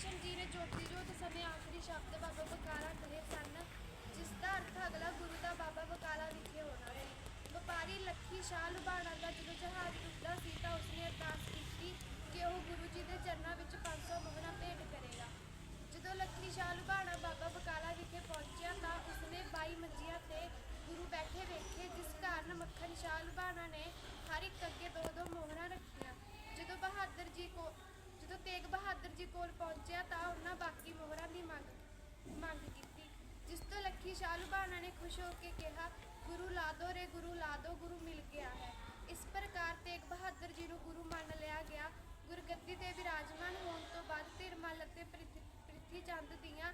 ਹਰਕ੍ਰਿਸ਼ਨ ਜੀ ਨੇ ਜੋਤੀ ਜੋਤ ਸਮੇਂ ਆਖਰੀ ਸ਼ਬਦ ਬਾਬਾ ਬਕਾਲਾ ਕਹੇ ਸਨ, ਜਿਸ ਦਾ ਅਰਥ ਅਗਲਾ ਗੁਰੂ ਦਾ ਬਾਬਾ ਬਕਾਲਾ ਵਿਖੇ ਹੋਣਾ ਹੈ। ਵਪਾਰੀ ਲੱਖੀ ਸ਼ਾਹ ਲੁਬਾਣਾ ਦਾ ਜਦੋਂ ਜਹਾਜ਼ ਡੁੱਬਦਾ ਸੀ ਤਾਂ ਉਸਨੇ ਅਰਦਾਸ ਕੀਤੀ ਕਿ ਉਹ ਗੁਰੂ ਜੀ ਦੇ ਚਰਨਾਂ ਵਿੱਚ 500 ਮੁਹਰਾਂ ਭੇਟ ਕਰੇਗਾ। ਜਦੋਂ ਲੱਖੀ ਸ਼ਾਹ ਲੁਬਾਣਾ ਬਾਬਾ ਬਕਾਲਾ ਵਿਖੇ ਪਹੁੰਚਿਆ ਤਾਂ ਉਸਨੇ 22 ਮੰਜੀਆਂ ਤੇ ਗੁਰੂ ਬੈਠੇ ਵੇਖੇ, ਜਿਸ ਕਾਰਨ ਮੱਖਣ ਸ਼ਾਹ ਲੁਬਾਣਾ ਨੇ ਹਰ ਇੱਕ ਅੱਗੇ ਦੋ ਦੋ ਮੋਹਰਾਂ ਰੱਖੀਆਂ ਜਦੋਂ ਬਹਾਦਰ ਜੀ ਕੋ ਜਦੋਂ ਤੇਗ ਬਹਾਦਰ ਜੀ ਕੋਲ ਪਹੁੰਚਿਆ ਤਾਂ ਉਹਨਾਂ ਬਾਕੀ ਮੋਹਰਾਂ ਦੀ ਮੰਗ ਮੰਗ ਕੀਤੀ। ਜਿਸ ਤੋਂ ਲੱਖੀ ਸ਼ਾਹ ਲੁਬਾਣਾ ਨੇ ਖੁਸ਼ ਹੋ ਕੇ ਕਿਹਾ, ਗੁਰੂ ਲਾ ਦੋ ਰੇ, ਗੁਰੂ ਲਾ ਦੋ, ਗੁਰੂ ਮਿਲ ਗਿਆ ਹੈ। ਇਸ ਪ੍ਰਕਾਰ ਤੇਗ ਬਹਾਦਰ ਜੀ ਨੂੰ ਗੁਰੂ ਮੰਨ ਲਿਆ ਗਿਆ। ਗੁਰਗੱਦੀ ਤੇ ਵਿਰਾਜਮਾਨ ਹੋਣ ਤੋਂ ਬਾਅਦ ਧਿਰਮਲ ਅਤੇ ਪ੍ਰਿਥੀ ਚੰਦ ਦੀਆਂ